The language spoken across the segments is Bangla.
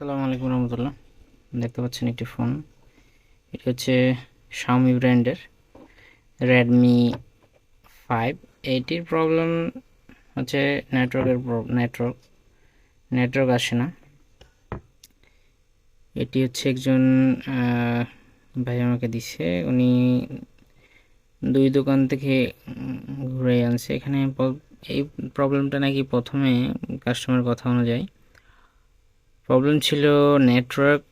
আসসালামু আলাইকুম রহমতুল্লাহ। দেখতে পাচ্ছেন একটি ফোন। এটি হচ্ছে শাওমি ব্র্যান্ডের রেডমি ফাইভ এইটির প্রবলেম হচ্ছে নেটওয়ার্কের নেটওয়ার্ক নেটওয়ার্ক আসে না। এটি হচ্ছে একজন ভাই আমাকে দিছে। উনি দুই দোকান থেকে ঘুরে আনছে। এখানে এই প্রবলেমটা নাকি প্রথমে কাস্টমার কথা অনুযায়ী প্রবলেম ছিল নেটওয়ার্ক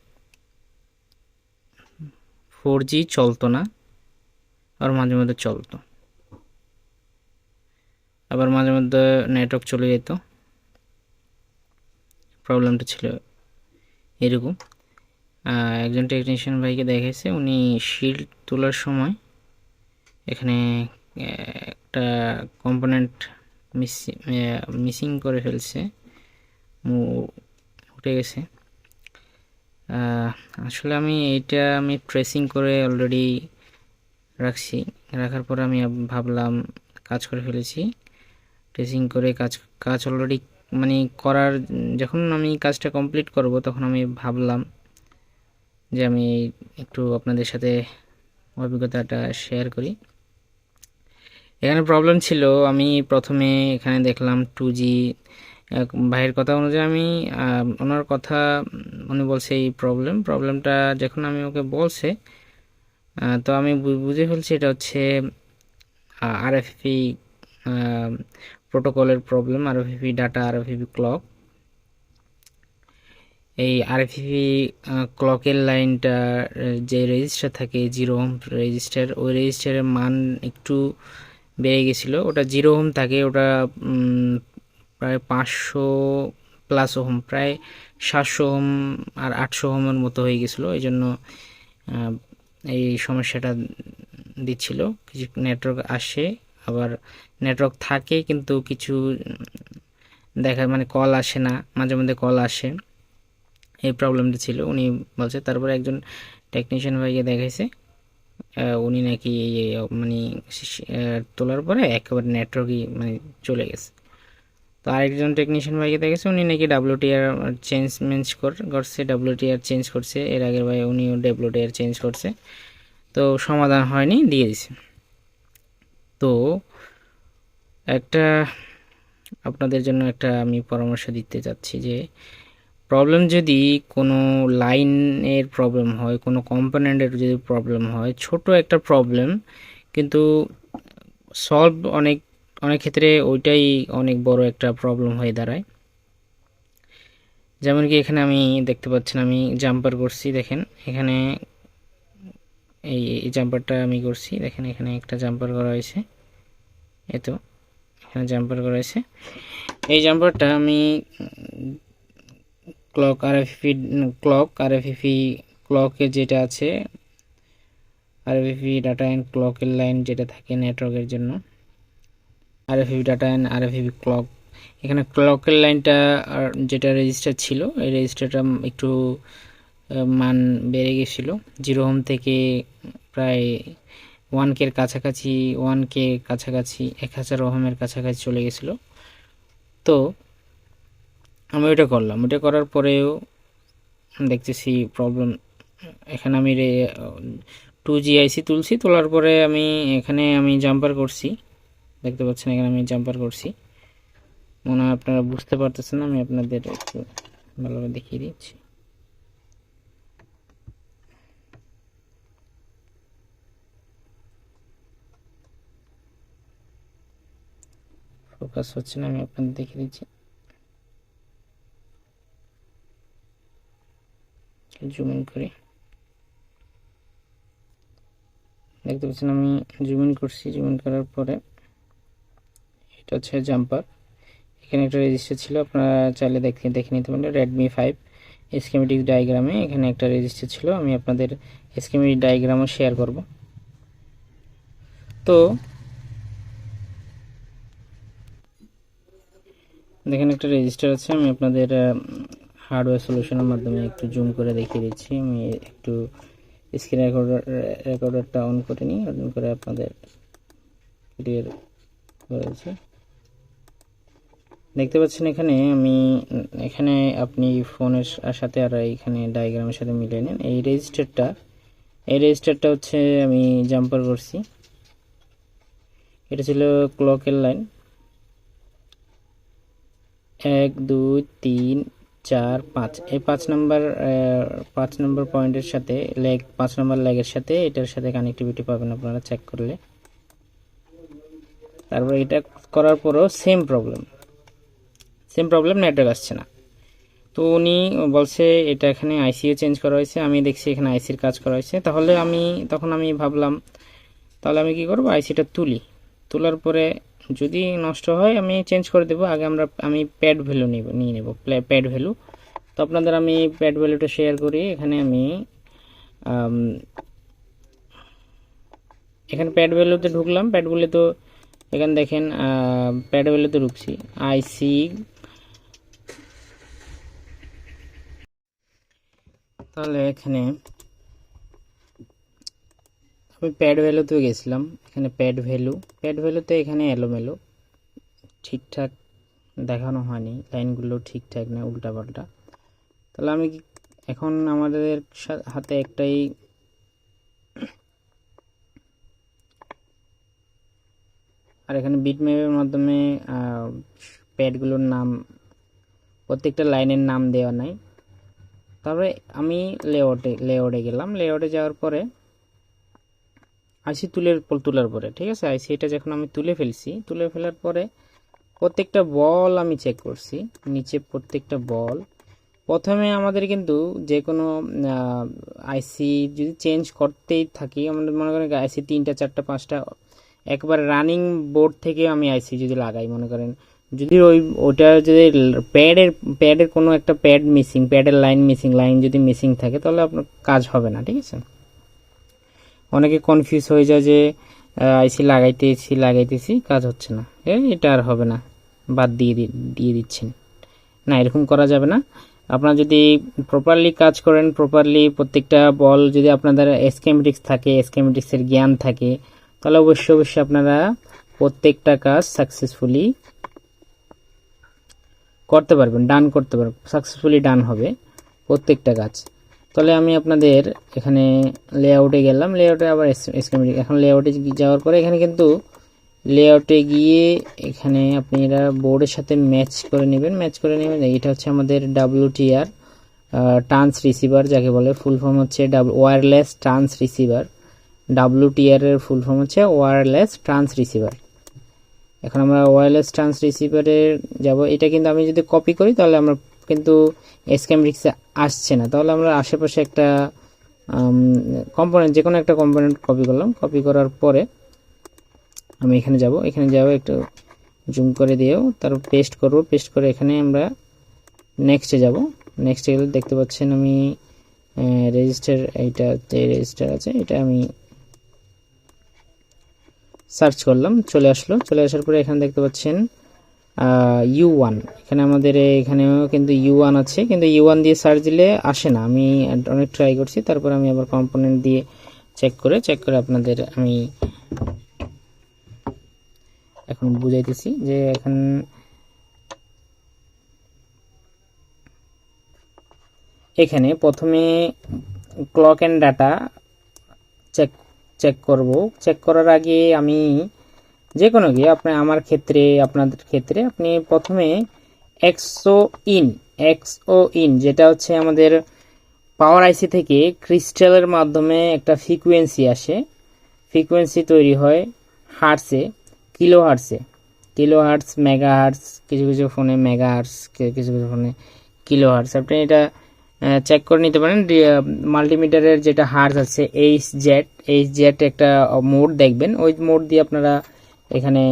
ফোর জি চলতো না, আর মাঝে মধ্যে চলতো। আবার মাঝে মধ্যে নেটওয়ার্ক চলে যেত। প্রবলেমটা ছিল এরকম। একজন টেকনিশিয়ান ভাইকে দেখেছে উনি শিল্ড তোলার সময় এখানে একটা কম্পোনেন্ট মিসিং করে ফেলছে। উঠে গেছে। আসলে আমি এইটা আমি ট্রেসিং করে অলরেডি রাখছি। রাখার পর আমি ভাবলাম কাজ করে ফেলেছি। ট্রেসিং করে কাজ কাজ অলরেডি মানে করার, যখন আমি কাজটা কমপ্লিট করব তখন আমি ভাবলাম যে আমি একটু আপনাদের সাথে অভিজ্ঞতাটা শেয়ার করি। এখানে প্রবলেম ছিল, আমি প্রথমে এখানে দেখলাম টু জি ভাইয়ের কথা অনুযায়ী আমি ওনার কথা উনি বলছে এই প্রবলেম প্রবলেমটা যখন আমি ওকে বলছে তো আমি বুঝে ফেলছি এটা হচ্ছে আরএফপি প্রোটোকলের problem RFP data RFP clock এই আরএফপি ক্লকের লাইনটা যে রেজিস্টার থাকে জিরো হোম রেজিস্টার ওই রেজিস্টারের মান একটু বেড়ে গেছিল। ওটা জিরো হোম থাকে, ওটা প্রায় পাঁচশো প্লাস ওহম, প্রায় সাতশো ওহম আর আটশো ওহমের মতো হয়ে গেছিল। এই জন্য এই সমস্যাটা দিচ্ছিল। কিছু নেটওয়ার্ক আসে, আবার নেটওয়ার্ক থাকে, কিন্তু কিছু দেখা মানে কল আসে না, মাঝে মধ্যে কল আসে। এই প্রবলেমটা ছিল। উনি বলছে, তারপরে একজন টেকনিশিয়ান ভাইকে দেখাইছে উনি নাকি মানে তোলার পরে একেবারে নেটওয়ার্কই মানে চলে গেছে। তো আরেকজন টেকনিশিয়ান ভাইকে দেখেছে, উনি নাকি ডাব্লিউটিআর চেঞ্জ মেঞ্জ করছে ডাব্লিউটিআর চেঞ্জ করছে। এর আগের ভাই উনিও ডাব্লিউটিআর চেঞ্জ করছে। তো সমাধান হয়নি, দিয়ে দিছে। তো একটা, আপনাদের জন্য একটা আমি পরামর্শ দিতে চাচ্ছি যে প্রবলেম যদি কোনো লাইনের প্রবলেম হয়, কোনো কম্পোনেন্টের যদি প্রবলেম হয়, ছোট একটা প্রবলেম কিন্তু সলভ অনেক অনেক ক্ষেত্রে ওইটাই অনেক বড় একটা প্রবলেম হয়ে দাঁড়ায়। যেমন কি এখানে আমি দেখতে পাচ্ছেন, আমি জাম্পার করছি, দেখেন। এখানে এই জাম্পারটা আমি করছি, দেখেন এখানে একটা জাম্পার করা হয়েছে। এ তো, এখানে জাম্পার করা হয়েছে। এই জাম্পারটা আমি ক্লক আর এফি ক্লক আর এফি ক্লকে যেটা আছে আর এফি ডাটা অ্যান্ড ক্লকের লাইন যেটা থাকে নেটওয়ার্কের জন্য। R F data and R F clock এখানে ক্লকের লাইনটা যেটা রেজিস্টার ছিল, এই রেজিস্টারটা একটু মান বেড়ে গেছিল। জিরো হোম থেকে প্রায় ওয়ান কের কাছাকাছি ওয়ান কে কাছাকাছি, এক হাজার ওহমের কাছাকাছি চলে গেছিল। তো আমি ওইটা করলাম। ওইটা করার পরেও দেখতেছি প্রবলেম এখানে আমি টু জিআইসি তুলছি। তোলার পরে আমি, এখানে আমি জাম্পার করছি। দেখতে পাচ্ছেন, এখানে আমি জাম্পার করছি। মনে হয় আপনারা বুঝতে পারতেছেন, আমি আপনাদের একটু ভালোভাবে দেখিয়ে দিচ্ছি। ফোকাস হচ্ছে না, আমি আপনাদের দেখিয়ে দিচ্ছি। জুম ইন করি। দেখতে পাচ্ছেন, আমি জুম ইন করছি। জুম ইন করার পরে এটা হচ্ছে জাম্পার এখানে একটা রেজিস্টার ছিল, আপনারা চাইলে দেখে দেখে নিতে পারেন। রেডমি ফাইভ স্কেমেটিক ডায়াগ্রামে এখানে একটা রেজিস্টার ছিল, আমি আপনাদের স্কেমেটিক ডায়াগ্রামও শেয়ার করব। তো দেখেন একটা রেজিস্টার আছে, আমি আপনাদের হার্ডওয়্যার সলিউশনের মাধ্যমে একটু জুম করে দেখিয়ে দিচ্ছি। আমি একটু স্ক্রিন রেকর্ডার রেকর্ডারটা অন করে নিই অন করে আপনাদের ক্লিয়ার হয়েছে দেখতে পাচ্ছেন এখানে আমি, এখানে আপনি ফোনের সাথে আর এখানে ডায়াগ্রামের সাথে মিলিয়ে নেন। এই রেজিস্টারটা এই রেজিস্টারটা হচ্ছে আমি জাম্পার করছি। এটা ছিল ক্লকের লাইন এক, দুই, তিন, চার, পাঁচ। এই পাঁচ নাম্বার পাঁচ নাম্বার পয়েন্টের সাথে লেগ পাঁচ নাম্বার লেগের সাথে এটার সাথে কানেক্টিভিটি পাবেন আপনারা চেক করলে। তারপর এটা করার পরও same problem same problem network আসছে না। তো উনি বলছে, এটা এখানে আইসিও চেঞ্জ করা হয়েছে, আমি দেখছি এখানে আইসির কাজ করা হয়েছে। তাহলে আমি, তখন আমি ভাবলাম, তাহলে আমি কি করব? আইসিটা তুলি। তোলার পরে যদি নষ্ট হয়, আমি চেঞ্জ করে দেবো। আগে আমরা, আমি প্যাড ভ্যালু নিব, নিয়ে নেব প্যাড ভ্যালু তো আপনাদের আমি প্যাড ভ্যালুটা শেয়ার করি। এখানে আমি এখানে প্যাড ভ্যালুতে ঢুকলাম। প্যাড ভ্যালু তো, এখানে দেখেন প্যাড ভ্যালুতে ঢুকছি। আইসি তাহলে এখানে আমি প্যাড ভ্যালুতে গেছিলাম। এখানে প্যাড ভ্যালু প্যাড ভ্যালুতে এখানে এলোমেলো। ঠিকঠাক দেখানো হয়নি। লাইনগুলো ঠিকঠাক না, উল্টাপাল্টা। তাহলে আমি এখন আমাদের হাতে একটাই আর এখানে বিট ম্যাপের মাধ্যমে প্যাডগুলোর নাম, প্রত্যেকটা লাইনের নাম দেওয়া নাই। তারপরে আমি লেআউটে লেআউটে গেলাম। লেআউটে যাওয়ার পরে আইসি তুলে তোলার পরে, ঠিক আছে? আইসি এটা যখন আমি তুলে ফেলছি, তুলে ফেলার পরে প্রত্যেকটা বল আমি চেক করছি, নিচে প্রত্যেকটা বল। প্রথমে আমাদের কিন্তু যে কোনো আইসি যদি চেঞ্জ করতেই থাকি, আমাদের মনে করেন আইসি তিনটা, চারটা, পাঁচটা, একবার রানিং বোর্ড থেকে আমি আইসি যদি লাগাই, মনে করেন যদি ওই, ওটা যদি প্যাডের প্যাডের কোনো একটা প্যাড মিসিং প্যাডের লাইন মিসিং লাইন যদি মিসিং থাকে, তাহলে আপনার কাজ হবে না, ঠিক আছে? অনেকে কনফিউজ হয়ে যায় যে আইসি লাগাইতেছি লাগাইতেছি, কাজ হচ্ছে না। এটা আর হবে না। বাদ দিয়ে দিয়ে দিচ্ছেন। না, এরকম করা যাবে না। আপনারা যদি প্রপারলি কাজ করেন প্রপারলি প্রত্যেকটা বল যদি আপনাদের এসকেমেটিক্স থাকে এসকেমেটিক্সের জ্ঞান থাকে, তাহলে অবশ্যই অবশ্যই আপনারা প্রত্যেকটা কাজ সাকসেসফুলি করতে পারবেন ডান করতে পারবেন সাকসেসফুলি ডান হবে প্রত্যেকটা কাজ তাহলে আমি আপনাদের এখানে লেআউটে গেলাম লেআউটে আবার এসকেমেটিক এখন লেআউটে যাওয়ার পরে এখানে কিন্তু লেআউটে গিয়ে এখানে আপনি এটা বোর্ডের সাথে ম্যাচ করে নেবেন ম্যাচ করে নেবেন। এটা হচ্ছে আমাদের ডাব্লিউটিআর ট্রান্স রিসিভার যাকে বলে ফুল ফর্ম হচ্ছে ওয়্যারলেস ট্রান্স রিসিভার ডাব্লিউটিআর এর ফুল ফর্ম হচ্ছে ওয়্যারলেস ট্রান্স রিসিভার এখন আমরা ওয়্যারলেস ট্রান্স রিসিভারের যাব। এটা কিন্তু আমি যদি কপি করি, তাহলে আমরা কিন্তু এসকেমরিক্সে আসছে না। তাহলে আমরা আশেপাশে একটা কম্পোনেন্ট যে কোনো একটা কম্পোনেন্ট কপি করলাম। কপি করার পরে আমি এখানে যাব। এখানে যাব, একটু জুম করে দিয়েও, তারপর পেস্ট করব। পেস্ট করে এখানে আমরা নেক্সটে যাব। নেক্সটে গেলে দেখতে পাচ্ছেন আমি রেজিস্টার এইটা যে রেজিস্টার আছে, এটা আমি সার্চ করলাম, চলে আসলো। চলে আসার পরে এখানে দেখতে পাচ্ছেন ইউ ওয়ান এখানে আমাদের, এখানেও কিন্তু ইউ ওয়ান আছে, কিন্তু ইউ ওয়ান দিয়ে সার্চ দিলে আসে না। আমি অনেক ট্রাই করছি, তারপর আমি আবার কম্পোনেন্ট দিয়ে চেক করে চেক করে আপনাদের আমি এখন বুঝাইতেছি যে এখন এখানে প্রথমে clock and data check check করব। চেক করার আগে আমি যে কোনো কি আপনি আমার ক্ষেত্রে, আপনাদের ক্ষেত্রে আপনি প্রথমে এক্সও ইন এক্সও ইন যেটা হচ্ছে আমাদের পাওয়ার আইসি থেকে ক্রিস্টালের মাধ্যমে একটা ফ্রিকুয়েন্সি আসে। ফ্রিকুয়েন্সি তৈরি হয় হার্টসে কিলো হার্টসে কিলো হার্টস মেগা হার্টস কিছু কিছু ফোনে মেগা হার্টস কিছু কিছু ফোনে কিলো হার্টস আপনি এটা চেক করে নিতে পারেন। মাল্টিমিটারের যেটা হার্স আছে এইচ জেড এইচ জেড একটা মোড দেখবেন। ওই মোড দিয়ে আপনারা এখানে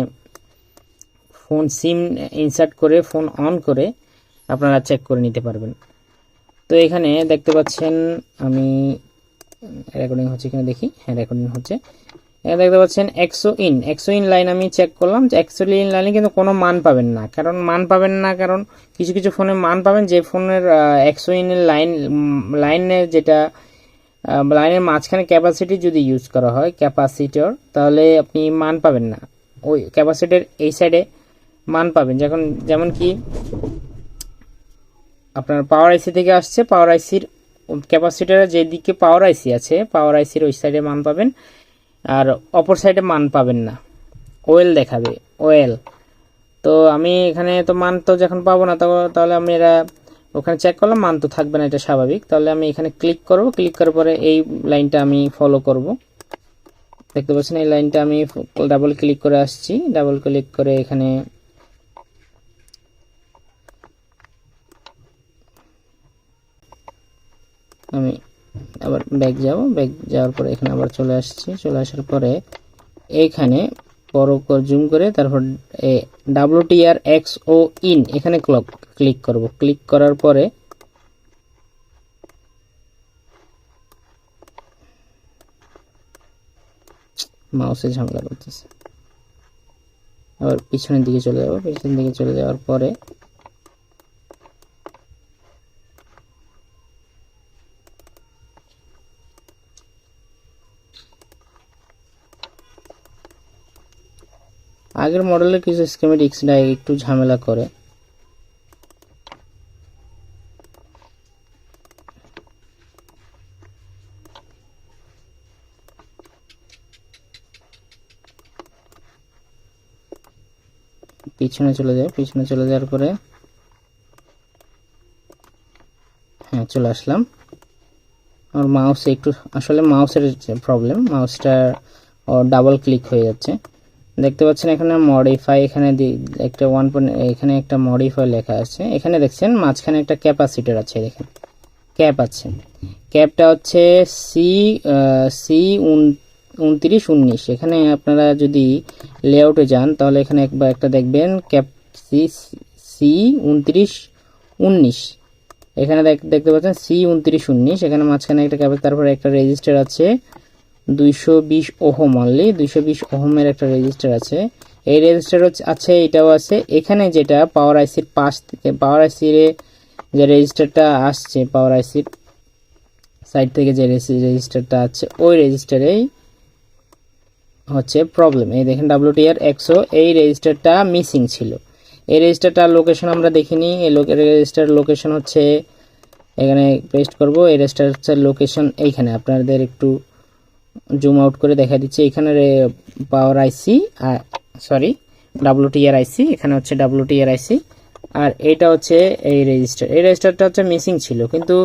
ফোন সিম ইনসার্ট করে ফোন অন করে আপনারা চেক করে নিতে পারবেন। তো এখানে দেখতে পাচ্ছেন আমি রেকর্ডিং হচ্ছে কিনা দেখি? হ্যাঁ রেকর্ডিং হচ্ছে। দেখতে পাচ্ছেন একশো ইন। একশো ইন লাইন আমি চেক করলাম যে একশো ইন লাইনে কিন্তু কোনো মান পাবেন না। কারণ মান পাবেন না, কারণ কিছু কিছু ফোনে মান পাবেন যে ফোনের একশো ইনের লাইন লাইনের যেটা লাইনের মাঝখানে ক্যাপাসিটি যদি ইউজ করা হয় ক্যাপাসিটর তাহলে আপনি মান পাবেন না। ওই ক্যাপাসিটির এই সাইডে মান পাবেন। যখন, যেমন কি আপনার পাওয়ার আইসি থেকে আসছে পাওয়ার আইসির ক্যাপাসিটারের যেদিকে পাওয়ার আইসি আছে পাওয়ার আইসির ওই সাইডে মান পাবেন। আর অপর সাইডে মান পাবেন না। ওয়েল দেখাবে ওয়েল তো আমি এখানে তো মান তো যখন পাবো না তাহলে আমি এরা ওখানে চেক করলাম, মান তো থাকবে না, এটা স্বাভাবিক। তাহলে আমি এখানে ক্লিক করব ক্লিক করার পরে এই লাইনটা আমি ফলো করব। দেখতে পাচ্ছেন, এই লাইনটা আমি ডাবল ক্লিক করে আসছি। ডাবল ক্লিক করে এখানে আমি আবার ব্যাক যাব। ব্যাক যাওয়ার পরে এখানে আবার চলে আসছি। চলে আসার পরে এইখানে বড় করে জুম করে তারপর W T R X O in এখানে ক্লক ক্লিক করব। ক্লিক করার পরে মাউসে ঝামেলা করতেছে। আবার পিছনের দিকে চলে যাব। পিছনের দিকে চলে যাওয়ার পরে আগের মডেলের কিছু স্কিমেটিক্সটা একটু ঝামেলা করে। পিছনে চলে যায় পিছনে চলে যাওয়ার পরে হ্যাঁ চলে আসলাম। আমার মাউস একটু, আসলে মাউসের প্রবলেম মাউসটা ডাবল ক্লিক হয়ে যাচ্ছে। দেখতে পাচ্ছেন এখানে মডিফাই এখানে একটা ওয়ান পয়েন্ট এখানে একটা মডিফাই লেখা আছে। এখানে দেখছেন মাঝখানে একটা ক্যাপাসিটার আছে, দেখেন। ক্যাপ আছে। ক্যাপটা হচ্ছে সি সি উনত্রিশ, উনিশ। এখানে আপনারা যদি লেআউটে যান, তাহলে এখানে একবার একটা দেখবেন ক্যাপ সি সি উনত্রিশ, উনিশ। এখানে দেখ- দেখতে পাচ্ছেন সি উনত্রিশ, উনিশ। এখানে মাঝখানে একটা ক্যাপ তারপরে একটা রেজিস্টার আছে দুইশো বিশ ওহম অনলি দুইশো বিশ ওহমের একটা রেজিস্টার আছে। এই রেজিস্টার আছে, এটাও আছে। এখানে যেটা পাওয়ার আইসির পাশ থেকে পাওয়ার আইসির যে রেজিস্টারটা আসছে পাওয়ার আইসির সাইড থেকে যে রেজিস্টারটা আছে, ওই রেজিস্টারেই হচ্ছে প্রবলেম এই দেখেন ডাব্লিউটিআর একশো, এই রেজিস্টারটা মিসিং ছিল। এই রেজিস্টারটার লোকেশন আমরা দেখিনি। এই রেজিস্টার লোকেশন হচ্ছে, এখানে পেস্ট করব। এই রেজিস্টার হচ্ছে লোকেশন এইখানে। আপনাদের একটু জুম আউট করে দেখা দিচ্ছে। এখানে পাওয়ার আইসি, আর সরি, ডাব্লিউটিআর আইসি, এখানে হচ্ছে ডাব্লিউটিআর আইসি। আর এটা হচ্ছে এই রেজিস্টার। এই রেজিস্টারটা হচ্ছে মিসিং ছিল, কিন্তু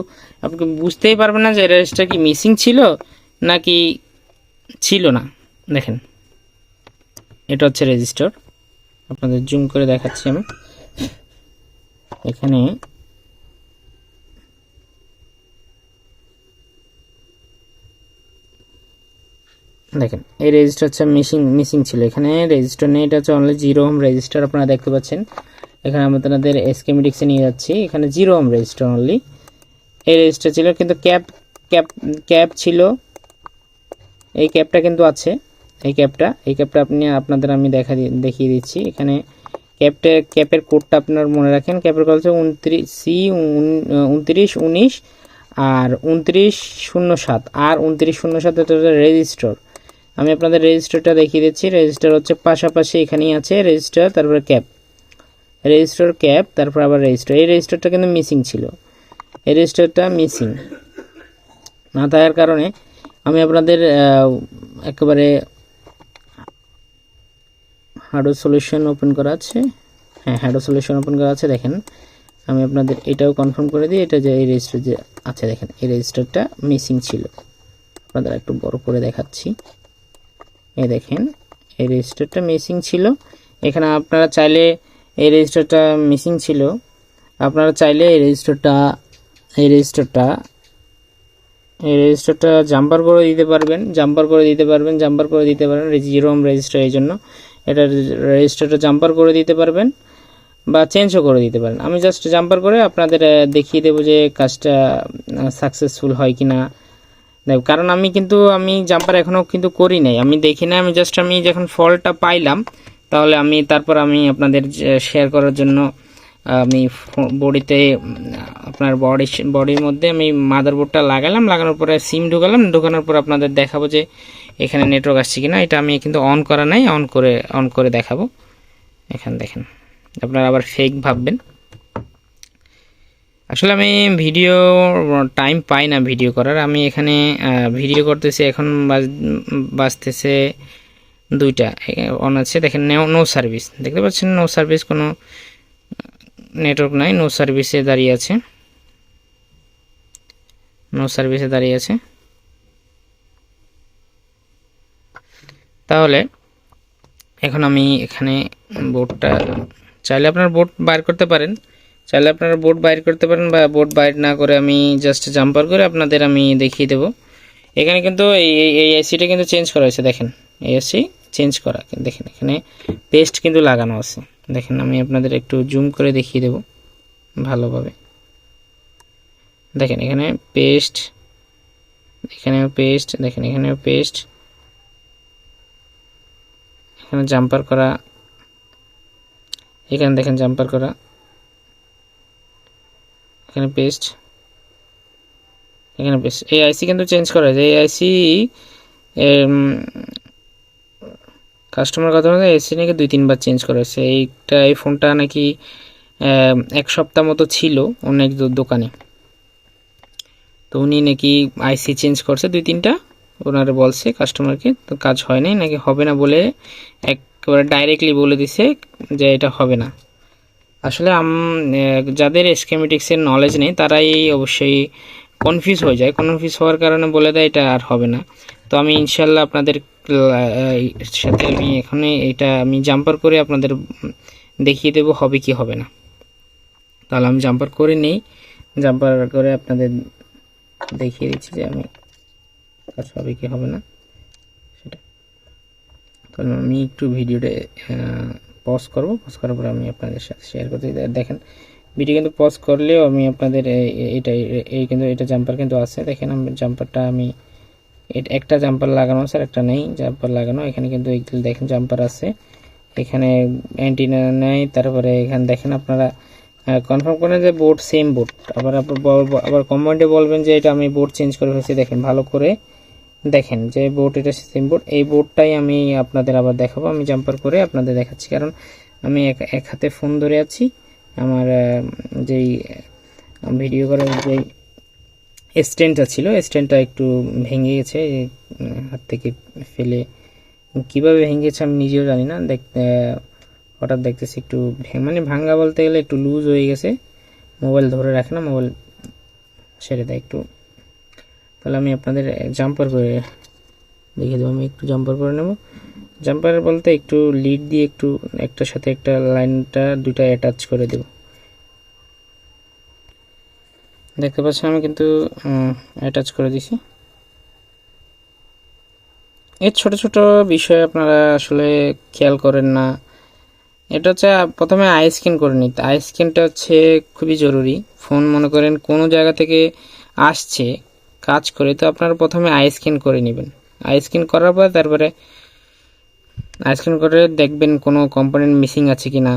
আপনি বুঝতেই পারবেন না যে রেজিস্টার কি মিসিং ছিল নাকি ছিল না। দেখেন, এটা হচ্ছে রেজিস্টার। আপনাদের জুম করে দেখাচ্ছি আমি। এখানে দেখেন, এই রেজিস্টার হচ্ছে মিসিং মিসিং ছিল। এখানে রেজিস্টার নেই, এটা হচ্ছে অনলি জিরো হোম রেজিস্টার আপনারা দেখতে পাচ্ছেন। এখানে আমি আপনাদের এসকেমেটিক্সে নিয়ে যাচ্ছি। এখানে জিরো হোম রেজিস্টার অনলি এই রেজিস্টার ছিল, কিন্তু ক্যাপ ক্যাপ ক্যাপ ছিল। এই ক্যাপটা কিন্তু আছে। এই ক্যাপটা এই ক্যাপটা আপনি, আপনাদের আমি দেখা দেখিয়ে দিচ্ছি। এখানে ক্যাপটা ক্যাপের কোডটা আপনার মনে রাখেন। ক্যাপের কোড হচ্ছে উনত্রিশ সি উনত্রিশ, উনিশ আর উনত্রিশ শূন্য সাত। আর উনত্রিশ শূন্য সাত, এটা রেজিস্টার আমি আপনাদের রেজিস্টারটা দেখিয়ে দিচ্ছি। রেজিস্টার হচ্ছে পাশাপাশি এখানেই আছে রেজিস্টার তারপরে ক্যাপ রেজিস্টার ক্যাপ তারপর আবার রেজিস্টার এই রেজিস্টারটা কিন্তু মিসিং ছিল। এই রেজিস্টারটা মিসিং না থাকার কারণে আমি আপনাদের একেবারে হার্ডওয়্যার সলিউশন ওপেন করা আছে। হ্যাঁ হার্ডওয়্যার সলিউশন ওপেন করা আছে, দেখেন। আমি আপনাদের এটাও কনফার্ম করে দিই। এটা যে এই রেজিস্টার যে আছে, দেখেন, এই রেজিস্টারটা মিসিং ছিল। আপনাদের একটু বড় করে দেখাচ্ছি। দেখেন, এই রেজিস্টারটা মিসিং ছিল। এখানে আপনারা চাইলে এই রেজিস্টারটা মিসিং ছিল। আপনারা চাইলে এই রেজিস্টারটা এই রেজিস্টারটা এই রেজিস্টারটা জাম্পার করে দিতে পারবেন জাম্পার করে দিতে পারবেন জাম্পার করে দিতে পারবেন জিরোম রেজিস্টার এই জন্য। এটা রেজিস্টারটা জাম্পার করে দিতে পারবেন বা চেঞ্জও করে দিতে পারেন। আমি জাস্ট জাম্পার করে আপনাদের দেখিয়ে দেবো যে কাজটা সাকসেসফুল হয় কি না দেখো, কারণ আমি কিন্তু, আমি জাম্পার এখনও কিন্তু করি নাই। আমি দেখি না আমি জাস্ট আমি যখন ফলটা পাইলাম, তাহলে আমি, তারপর আমি আপনাদের শেয়ার করার জন্য আমি বডিতে আপনার বডি বডির মধ্যে আমি মাদারবোর্ডটা লাগালাম, লাগানোর পরে সিম ঢুকালাম, ঢুকানোর পর আপনাদের দেখাবো যে এখানে নেটওয়ার্ক আসছে কিনা। এটা আমি কিন্তু অন করা নাই অন করে অন করে দেখাবো। এখানে দেখেন, আপনারা আবার ফেক ভাববেন। আসলে আমি ভিডিও টাইম পাই না ভিডিও করার। আমি এখানে ভিডিও করতেছি, এখন বাজ- বাজতেছে দুইটা। অন আছে, দেখেন নো সার্ভিস দেখতে পাচ্ছেন নো সার্ভিস কোনো নেটওয়ার্ক নাই নো সার্ভিসে দাঁড়িয়ে আছে। নো সার্ভিসে দাঁড়িয়ে আছে। তাহলে, এখন আমি এখানে বোর্ডটা চাইলে আপনার বোর্ড বাইর করতে পারেন। চাইলে আপনারা বোর্ড বাইর করতে পারেন বা বোর্ড বাইর না করে আমি জাস্ট জাম্পার করে আপনাদের আমি দেখিয়ে দেবো। এখানে কিন্তু এই, এই- এসিটা কিন্তু চেঞ্জ করা হয়েছে, দেখেন। এই এসি চেঞ্জ করা, দেখেন, এখানে পেস্ট কিন্তু লাগানো আছে। দেখেন, আমি আপনাদের একটু জুম করে দেখিয়ে দেবো ভালোভাবে। দেখেন, এখানে পেস্ট এখানেও পেস্ট দেখেন, এখানেও পেস্ট এখানে জাম্পার করা। এখানে দেখেন জাম্পার করা। এখানে পেস্ট এখানে পেস্ট এই আইসি কিন্তু চেঞ্জ করা হয়েছে। এই আইসি কাস্টমার কথা বলতে এসি নাকি দুই, তিনবার চেঞ্জ করা হয়েছে। এইটা এই ফোনটা নাকি এক সপ্তাহ মতো ছিল অনেক দোকানে। তো উনি নাকি আইসি চেঞ্জ করছে দুই, তিনটা। ওনারা বলছে কাস্টমারকে তো কাজ হয় নাই, নাকি হবে না বলে একবারে ডাইরেক্টলি বলে দিছে যে এটা হবে না। আসলে যাদের স্কেমেটিক্সের নলেজ নেই, তারাই অবশ্যই কনফিউজ হয়ে যায়। কনফিউজ হওয়ার কারণে বলে দেয়, এটা আর হবে না। তো আমি ইনশাল্লাহ আপনাদের সাথে আমি এখানে এটা, আমি জাম্পার করে আপনাদের দেখিয়ে দেবো হবে কি হবে না। তাহলে আমি জাম্পার করে নেই। জাম্পার করে আপনাদের দেখিয়ে দিচ্ছি যে আমি কাজ হবে কি হবে না। সেটা। তাহলে আমি একটু ভিডিওটা পজ করব। পজ করার পর আমি আপনাদের সাথে শেয়ার করতে দেখেন ভিডিও কিন্তু পজ করলেও আমি আপনাদের এটা এই- কিন্তু, এটা জাম্পার কিন্তু আছে। দেখেন, আমি জাম্পারটা আমি একটা জাম্পার লাগানো আর একটা নেই। জাম্পার লাগানো, এখানে কিন্তু দেখেন জাম্পার আছে। এখানে অ্যান্টিনা নেই। তারপরে এখানে দেখেন আপনারা কনফার্ম করেন যে বোর্ড সেম বোর্ড আবার আবার কমেন্টে বলবেন যে এটা আমি বোর্ড চেঞ্জ করে ফেলছি। দেখেন, ভালো করে দেখেন যে বোর্ড এটা সিম বোর্ড এই বোর্ডটাই আমি আপনাদের আবার দেখাবো। আমি জাম্পার করে আপনাদের দেখাচ্ছি, কারণ আমি এক হাতে ফোন ধরে আছি। আমার যেই ভিডিও করার যেই স্ট্যান্ডটা ছিল স্ট্যান্ডটা একটু ভেঙে গেছে হাত থেকে ফেলে। কীভাবে ভেঙে গেছে আমি নিজেও জানি না। দেখতে হঠাৎ দেখতেছি একটু মানে ভাঙ্গা বলতে গেলে একটু লুজ হয়ে গেছে। মোবাইল ধরে রাখে না মোবাইল ছেড়ে দেয় একটু। তাহলে আমি আপনাদের জাম্পার করে দেখিয়ে দেবো। আমি একটু জাম্পার করে নেব। জাম্পার বলতে একটু লিড দিয়ে একটু একটার সাথে একটা লাইনটা, দুইটা অ্যাটাচ করে দেব। দেখতে পাচ্ছেন আমি কিন্তু অ্যাটাচ করে দিছি। এর ছোট ছোট বিষয় আপনারা আসলে খেয়াল করেন না। এটা হচ্ছে প্রথমে আই স্ক্যান করে নিতে। আই স্ক্যানটা হচ্ছে খুবই জরুরি। ফোন মনে করেন কোনো জায়গা থেকে আসছে কাজ করে, তো আপনারা প্রথমে আই করে নেবেন। আই স্ক্যান করার পর তারপরে আই করে দেখবেন কোনো কম্পোনেন্ট মিসিং আছে কি না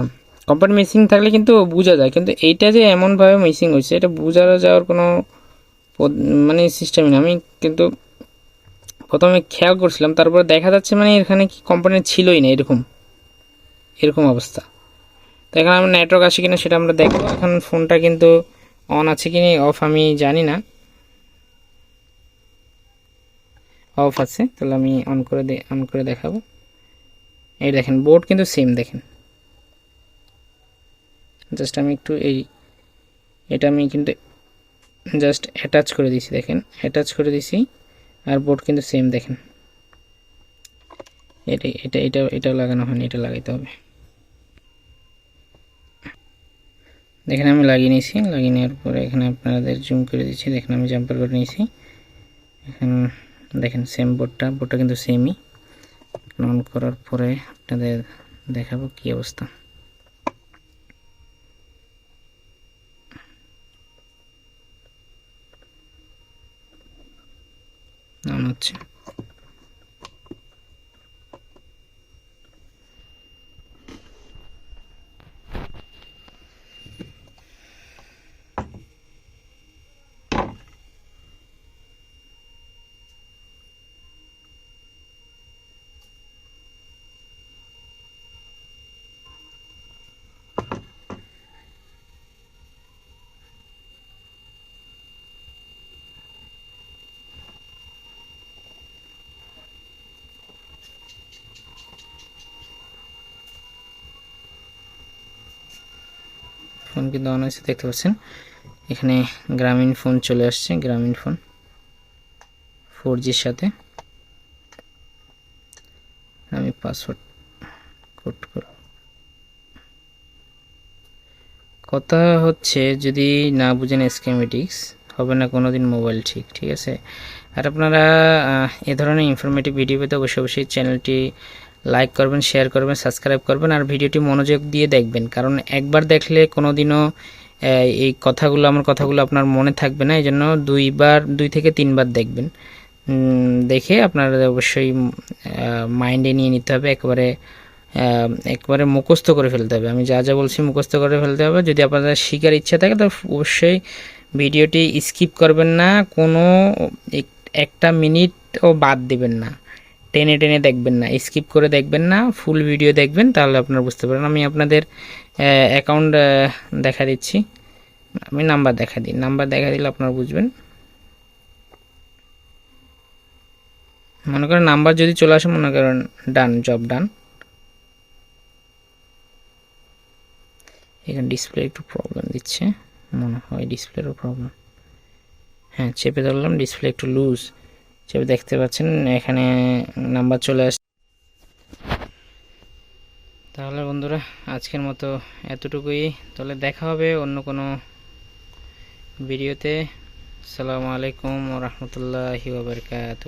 কম্পোনেন্ট মিসিং থাকলে কিন্তু বোঝা যায়, কিন্তু এইটা যে এমনভাবে মিসিং হয়েছে, এটা বোঝা যাওয়ার কোনো মানে সিস্টেমই না আমি কিন্তু প্রথমে খেয়াল করছিলাম, তারপরে দেখা যাচ্ছে মানে এখানে কি কম্পোনেন্ট ছিলই না, এরকম। এরকম অবস্থা। তো এখানে আমরা নেটওয়ার্ক আছে কিনা সেটা আমরা দেখব। এখন ফোনটা কিন্তু অন আছে কি অফ আমি জানি না। অফ আছে, তাহলে আমি অন করে অন করে দেখাবো। এই দেখেন বোর্ড কিন্তু সেম দেখেন। জাস্ট আমি একটু এই, এটা আমি কিন্তু জাস্ট অ্যাটাচ করে দিছি দেখেন। অ্যাটাচ করে দিছি আর বোর্ড কিন্তু সেম দেখেন। এটা এটা এটা, এটাও লাগানো হয়নি, এটা লাগাইতে হবে। দেখেন, আমি লাগিয়ে নিয়েছি, লাগিয়ে নেওয়ার পরে এখানে আপনাদের জুম করে দিচ্ছি। দেখেন, আমি জাম্পার করে নিয়েছি। এখন দেখেন সেম বোর্ডটা বোর্ডটা কিন্তু সেমই অন করার পরে আপনাদের দেখাবো কি অবস্থা। অন হচ্ছে। ফোন কিন্তু অন হয়েছে, দেখতে পাচ্ছেন। এখানে গ্রামীণ ফোন চলে আসছে, গ্রামীণ ফোন। ফোর জির সাথে। আমি পাসওয়ার্ড কোড করব। কথা হচ্ছে, যদি না বুঝেন স্কেমেটিক্স হবে না কোনো দিন মোবাইল ঠিক ঠিক আছে? আর আপনারা এ ধরনের ইনফরমেটিভ ভিডিও পেতে অবশ্যই অবশ্যই চ্যানেলটি লাইক করবেন শেয়ার করবেন সাবস্ক্রাইব করবেন আর ভিডিওটি মনোযোগ দিয়ে দেখবেন। কারণ একবার দেখলে কোনো দিনও এই কথাগুলো, আমার কথাগুলো আপনার মনে থাকবে না। এই জন্য দুইবার, দুই থেকে তিনবার দেখবেন। দেখে আপনারা অবশ্যই মাইন্ডে নিয়ে নিতে হবে, একেবারে একবারে মুখস্থ করে ফেলতে হবে। আমি যা যা বলছি মুখস্থ করে ফেলতে হবে। যদি আপনাদের শিকার ইচ্ছা থাকে তো অবশ্যই ভিডিওটি স্কিপ করবেন না। কোনো এক- একটা মিনিটও বাদ দিবেন না। টেনে টেনে দেখবেন না স্কিপ করে দেখবেন না ফুল ভিডিও দেখবেন, তাহলে আপনারা বুঝতে পারেন আমি আপনাদের অ্যাকাউন্ট দেখা দিচ্ছি। আমি নাম্বার দেখা দিই। নাম্বার দেখা দিলে আপনারা বুঝবেন। মনে করেন নাম্বার যদি চলে আসে, মনে করেন ডান জব ডান এখানে ডিসপ্লে একটু প্রবলেম দিচ্ছে। মনে হয় ডিসপ্লেরও প্রবলেম হ্যাঁ চেপে ধরলাম ডিসপ্লে একটু লুজ চেপে দেখতে পাচ্ছেন, এখানে নাম্বার চলে আসছে তাহলে বন্ধুরা, আজকের মতো এতটুকুই। তাহলে দেখা হবে অন্য কোনো ভিডিওতে। আসসালামু আলাইকুম রহমতুল্লাহি বাবরকাত